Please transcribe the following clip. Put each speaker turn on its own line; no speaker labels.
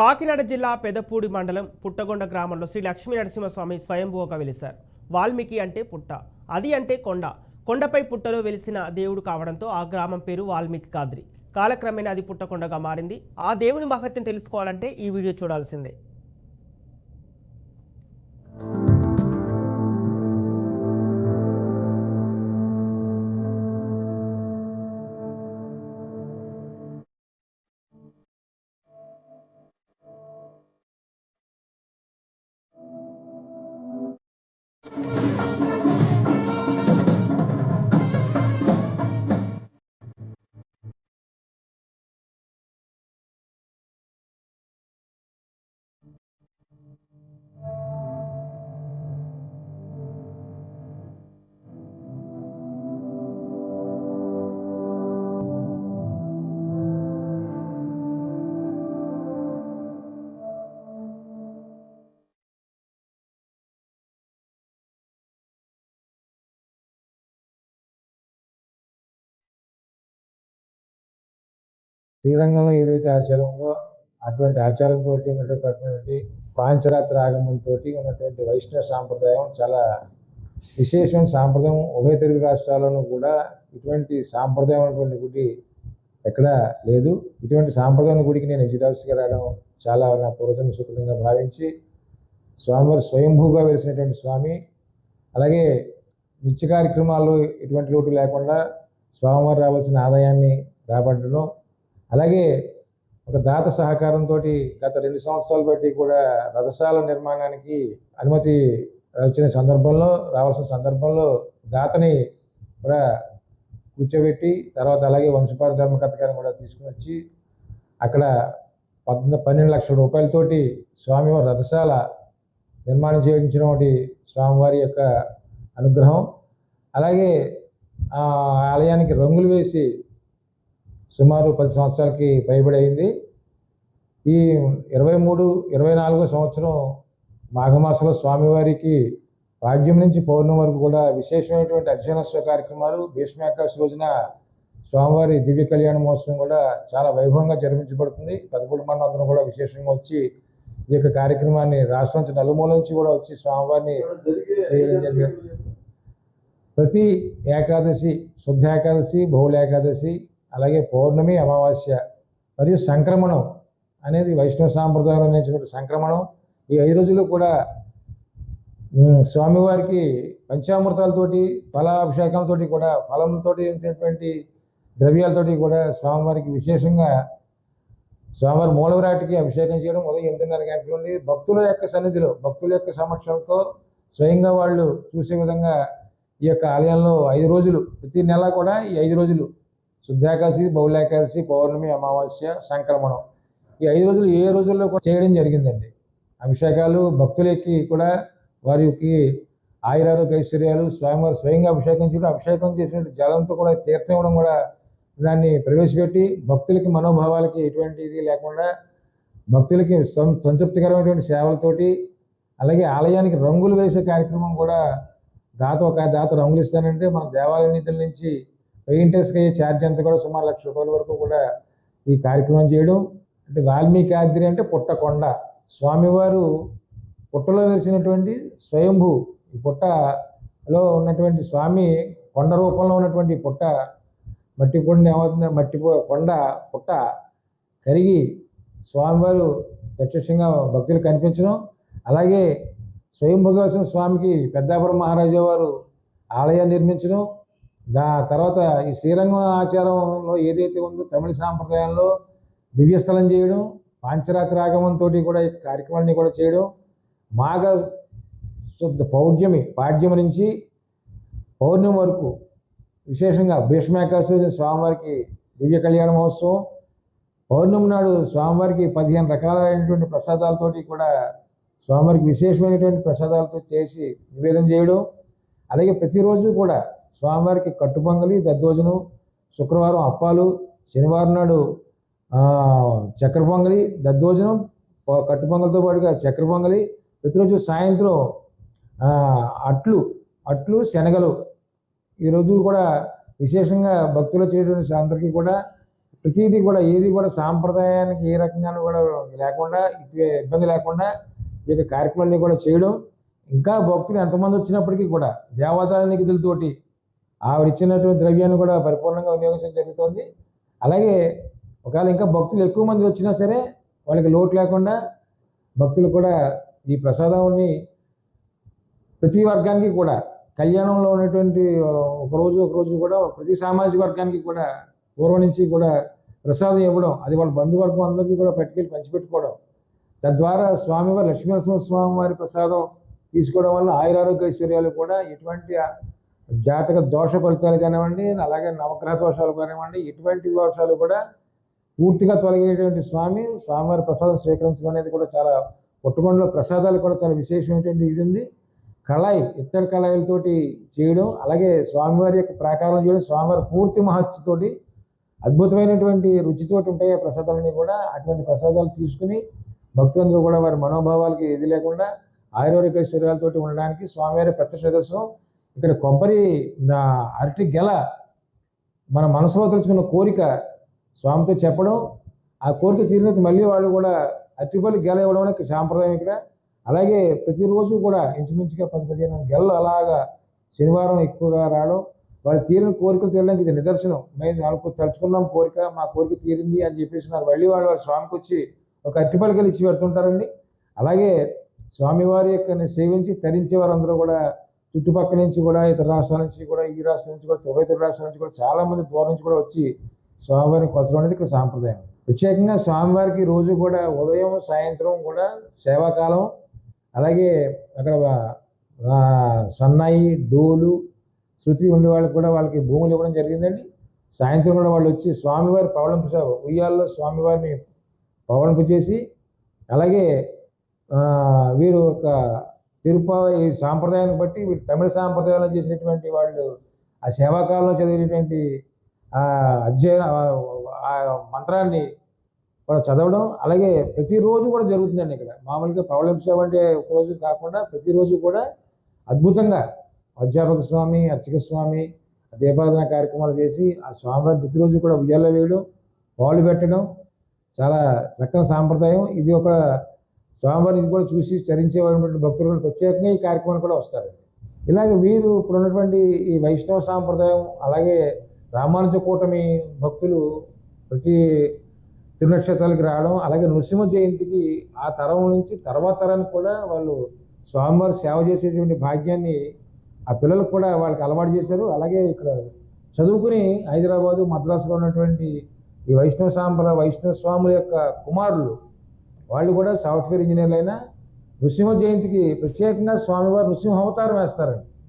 కాకినాడ జిల్లా పెదపూడి మండలం పుట్టగొండ గ్రామంలో శ్రీ లక్ష్మీ నరసింహస్వామి స్వయంభూగా వెలిశారు. వాల్మీకి అంటే పుట్ట అది అంటే కొండ. కొండపై పుట్టలో వెలిసిన దేవుడు కావడంతో ఆ గ్రామం పేరు వాల్మీకి కాద్రి. కాలక్రమేణా అది పుట్టకొండగా మారింది. ఆ దేవుని మహత్యం తెలుసుకోవాలంటే ఈ వీడియో చూడాల్సిందే.
శ్రీరంగంలో ఏదైతే ఆచారం ఉందో అటువంటి ఆచారంతో ఉన్నటువంటి పాంచరాత్ర ఆగమంతో ఉన్నటువంటి వైష్ణవ సాంప్రదాయం చాలా విశేషమైన సాంప్రదాయం. ఉభయ తెలుగు రాష్ట్రాల్లోనూ కూడా ఇటువంటి సాంప్రదాయం అటువంటి గుడి ఎక్కడా లేదు. ఇటువంటి సాంప్రదాయం గుడికి నేను ఎజిరాల్స్గా రావడం చాలా నా పూర్వజన్మ సుకృతంగా భావించి స్వామివారు స్వయంభూగా వెలిసినటువంటి స్వామి అలాగే నిత్య కార్యక్రమాల్లో ఎటువంటి లోటు లేకుండా స్వామివారు రావాల్సిన ఆదాయాన్ని రాబట్టడం అలాగే ఒక దాత సహకారంతో గత రెండు సంవత్సరాలు బట్టి కూడా రథశాల నిర్మాణానికి అనుమతి వచ్చిన సందర్భంలో రావాల్సిన సందర్భంలో దాతని కూడా కూర్చోబెట్టి తర్వాత అలాగే వంశపార ధర్మకర్త కూడా తీసుకుని వచ్చి అక్కడ పద్న పన్నెండు లక్షల రూపాయలతోటి స్వామివారి రథశాల నిర్మాణం చేయించినటువంటి స్వామివారి యొక్క అనుగ్రహం. అలాగే ఆ ఆలయానికి రంగులు వేసి సుమారు పది సంవత్సరాలకి పైబడి అయింది. ఈ ఇరవై మూడు ఇరవై నాలుగో సంవత్సరం మాఘమాసంలో స్వామివారికి రాజ్యం నుంచి పౌర్ణమి వరకు కూడా విశేషమైనటువంటి అధ్యయనోత్సవ కార్యక్రమాలు భీష్మాకాశ రోజున స్వామివారి దివ్య కళ్యాణ మహోత్సవం కూడా చాలా వైభవంగా జరిపించబడుతుంది. పదకొండు మంది అందరం కూడా విశేషంగా వచ్చి ఈ యొక్క కార్యక్రమాన్ని రాష్ట్రం నుంచి నలుమూల నుంచి కూడా వచ్చి స్వామివారిని చేయడం జరిగింది. ప్రతి ఏకాదశి శుద్ధ ఏకాదశి బహుళ ఏకాదశి అలాగే పౌర్ణమి అమావాస్య మరియు సంక్రమణం అనేది వైష్ణవ సాంప్రదాయం అనేటువంటి సంక్రమణం. ఈ ఐదు రోజులు కూడా స్వామివారికి పంచామృతాలతోటి ఫలాభిషేకాలతోటి కూడా ఫలములతోటి ఉన్నటువంటి ద్రవ్యాలతోటి కూడా స్వామివారికి విశేషంగా స్వామివారి మూలవిరాటికి అభిషేకం చేయడం ఉదయం ఎనిమిదిన్నర గంటల నుండి భక్తుల యొక్క సన్నిధిలో భక్తుల యొక్క సమక్షంతో స్వయంగా వాళ్ళు చూసే విధంగా ఈ యొక్క ఆలయంలో ఐదు రోజులు ప్రతి నెల కూడా ఈ ఐదు రోజులు శుద్ధాకాశి బహుళాకాశి పౌర్ణమి అమావాస్య సంక్రమణం. ఈ ఐదు రోజులు ఏ రోజుల్లో కూడా చేయడం జరిగిందండి. అభిషేకాలు భక్తులకి కూడా వారికి ఆయురారోగ్య ఐశ్వర్యాలు స్వామివారు స్వయంగా అభిషేకం చేయడం అభిషేకం చేసినట్టు జలంతో కూడా తీర్థం ఇవ్వడం కూడా దాన్ని ప్రవేశపెట్టి భక్తులకి మనోభావాలకి ఎటువంటి ఇది లేకుండా భక్తులకి సంతృప్తికరమైనటువంటి సేవలతోటి అలాగే ఆలయానికి రంగులు వేసే కార్యక్రమం కూడా దాత ఒక దాత రంగులు ఇస్తానంటే మన దేవాలయ నిధుల నుంచి పెయింటర్స్కి అయ్యే ఛార్జ్ అంతా కూడా సుమారు లక్ష రూపాయల వరకు కూడా ఈ కార్యక్రమం చేయడం. అంటే వాల్మీకి ఆద్రి అంటే పుట్టకొండ. స్వామివారు పుట్టలో వెలిసినటువంటి స్వయంభూ ఈ పుట్టలో ఉన్నటువంటి స్వామి కొండ రూపంలో ఉన్నటువంటి పుట్ట మట్టి కొండ ఏమవుతుంది? మట్టి కొండ పుట్ట కరిగి స్వామివారు ప్రత్యక్షంగా భక్తులు కనిపించడం. అలాగే స్వయంభూగా స్వామికి పెద్దాపురం మహారాజా వారు ఆలయాన్ని నిర్మించడం. దా తర్వాత ఈ శ్రీరంగం ఆచారంలో ఏదైతే ఉందో తమిళ సాంప్రదాయంలో దివ్యస్థలం చేయడం పాంచరాత్రి ఆగమంతో కూడా ఈ కార్యక్రమాన్ని కూడా చేయడం మాఘ శుద్ధ పౌర్ణమి పాడ్యం నుంచి పౌర్ణమి వరకు విశేషంగా భీష్మాకాశ స్వామివారికి దివ్య కళ్యాణ మహోత్సవం పౌర్ణమి నాడు స్వామివారికి పదిహేను రకాలైనటువంటి ప్రసాదాలతోటి కూడా స్వామివారికి విశేషమైనటువంటి ప్రసాదాలతో చేసి నివేదన చేయడం అలాగే ప్రతిరోజు కూడా స్వామివారికి కట్టు పొంగలి దద్దోజనం శుక్రవారం అప్పాలు శనివారం నాడు చక్కెర పొంగలి దద్దోజనం కట్టు పొంగలితో పాటుగా చక్కెర పొంగలి ప్రతిరోజు సాయంత్రం అట్లు అట్లు శనగలు. ఈరోజు కూడా విశేషంగా భక్తులు వచ్చేటువంటి అందరికీ కూడా ప్రతిదీ కూడా ఏది కూడా సాంప్రదాయానికి ఏ రకంగా కూడా లేకుండా ఇటు ఇబ్బంది లేకుండా ఈ యొక్క కార్యక్రమాన్ని కూడా చేయడం. ఇంకా భక్తులు ఎంతమంది వచ్చినప్పటికీ కూడా దేవాదాయ నిధులతోటి ఆవిడ ఇచ్చినటువంటి ద్రవ్యాన్ని కూడా పరిపూర్ణంగా వినియోగించడం జరుగుతుంది. అలాగే ఒకవేళ ఇంకా భక్తులు ఎక్కువ మంది వచ్చినా సరే వాళ్ళకి లోటు లేకుండా భక్తులు కూడా ఈ ప్రసాదాన్ని ప్రతి వర్గానికి కూడా కళ్యాణంలో ఉన్నటువంటి ఒక రోజు ఒక రోజు కూడా ప్రతి సామాజిక వర్గానికి కూడా పూర్వం నుంచి కూడా ప్రసాదం ఇవ్వడం అది వాళ్ళ బంధువర్గం అందరికీ కూడా పట్టుకెళ్ళి పంచిపెట్టుకోవడం తద్వారా స్వామివారి లక్ష్మీనరసింహ స్వామి వారి ప్రసాదం తీసుకోవడం వల్ల ఆయురారోగ్య ఐశ్వర్యాలు కూడా ఎటువంటి జాతక దోష ఫలితాలు కానివ్వండి అలాగే నవగ్రహ దోషాలు కానివ్వండి ఎటువంటి దోషాలు కూడా పూర్తిగా తొలగేటువంటి స్వామి స్వామివారి ప్రసాదం స్వీకరించడం అనేది కూడా చాలా పుట్టుకొండలో ప్రసాదాలు కూడా చాలా విశేషమైనటువంటి ఇది ఉంది. కళాయి ఇత్తడి కళాయిలతోటి చేయడం అలాగే స్వామివారి యొక్క ప్రాకారం చేయడం స్వామివారి పూర్తి మహత్తుతోటి అద్భుతమైనటువంటి రుచితోటి ఉంటాయి ఆ ప్రసాదాలన్నీ కూడా. అటువంటి ప్రసాదాలు తీసుకుని భక్తులందరూ కూడా వారి మనోభావాలకి ఇది లేకుండా ఆయుర్వేదిక శరీరాలతోటి ఉండడానికి స్వామివారి ప్రత్యక్ష దర్శనం ఇక్కడ కొబ్బరి నా అరటి గెల మన మనసులో తెలుసుకున్న కోరిక స్వామితో చెప్పడం ఆ కోరిక తీరిన మళ్ళీ వాళ్ళు కూడా అరటిపల్లి గెల ఇవ్వడం అనేది సాంప్రదాయం ఇక్కడ. అలాగే ప్రతిరోజు కూడా ఇంచుమించుగా పది పదిహేను గెలలు అలాగా శనివారం ఎక్కువగా రావడం వాళ్ళు తీరిన కోరికలు తీరడానికి ఇది నిదర్శనం. మేము నాకు తలుచుకున్నాం కోరిక మా కోరిక తీరింది అని చెప్పేసి నాకు మళ్ళీ వాళ్ళు వాళ్ళ స్వామికి వచ్చి ఒక అరటిపల్లి గెల ఇచ్చి పెడుతుంటారండి. అలాగే స్వామివారి యొక్క సేవించి తరించే వారందరూ కూడా చుట్టుపక్కల నుంచి కూడా ఇతర రాష్ట్రాల నుంచి కూడా ఈ రాష్ట్రం నుంచి కూడా ఉభయ రాష్ట్రాల నుంచి కూడా చాలామంది దూరం నుంచి కూడా వచ్చి స్వామివారిని కొలచడం అనేది ఇక్కడ సాంప్రదాయం. ప్రత్యేకంగా స్వామివారికి రోజు కూడా ఉదయం సాయంత్రం కూడా సేవాకాలం. అలాగే అక్కడ సన్నాయి డోలు శృతి ఉండే వాళ్ళకి కూడా వాళ్ళకి భూములు ఇవ్వడం జరిగిందండి. సాయంత్రం కూడా వాళ్ళు వచ్చి స్వామివారి పవళంపు ఉయ్యాల్లో స్వామివారిని పవళంపు చేసి అలాగే వీరు ఒక తిరుప ఈ సాంప్రదాయాన్ని బట్టి వీళ్ళు తమిళ సాంప్రదాయంలో చేసినటువంటి వాళ్ళు ఆ సేవాకాలంలో చదివినటువంటి అధ్యయన మంత్రాన్ని కూడా చదవడం అలాగే ప్రతిరోజు కూడా జరుగుతుందండి ఇక్కడ. మామూలుగా పవలం సేవ అంటే ఒకరోజు కాకుండా ప్రతిరోజు కూడా అద్భుతంగా అధ్యాపక స్వామి అర్చక స్వామి దీపారాధన కార్యక్రమాలు చేసి ఆ స్వామివారి ప్రతిరోజు కూడా ఉయ్యాల్లో వేయడం పాలు పెట్టడం చాలా చక్కని సాంప్రదాయం. ఇది ఒక స్వామివారిని కూడా చూసి చరించేవాళ్ళటువంటి భక్తులు కూడా ప్రత్యేకంగా ఈ కార్యక్రమానికి కూడా వస్తారు. ఇలాగే వీరు ఇప్పుడు ఉన్నటువంటి ఈ వైష్ణవ సాంప్రదాయం అలాగే రామానుజ కూటమి భక్తులు ప్రతి తిరునక్షత్రాలకి రావడం అలాగే నృసింహ జయంతికి ఆ తరం నుంచి తర్వాత తరానికి కూడా వాళ్ళు స్వామివారి సేవ చేసేటువంటి భాగ్యాన్ని ఆ పిల్లలకు కూడా వాళ్ళకి అలవాటు చేశారు. అలాగే ఇక్కడ చదువుకుని హైదరాబాదు మద్రాసులో ఉన్నటువంటి ఈ వైష్ణవ సాంప్రదాయ వైష్ణవ స్వాముల యొక్క కుమారులు వాళ్ళు కూడా సాఫ్ట్వేర్ ఇంజనీర్లైనా నృసింహ జయంతికి ప్రత్యేకంగా స్వామివారు నృసింహ అవతారం వేస్తారండి.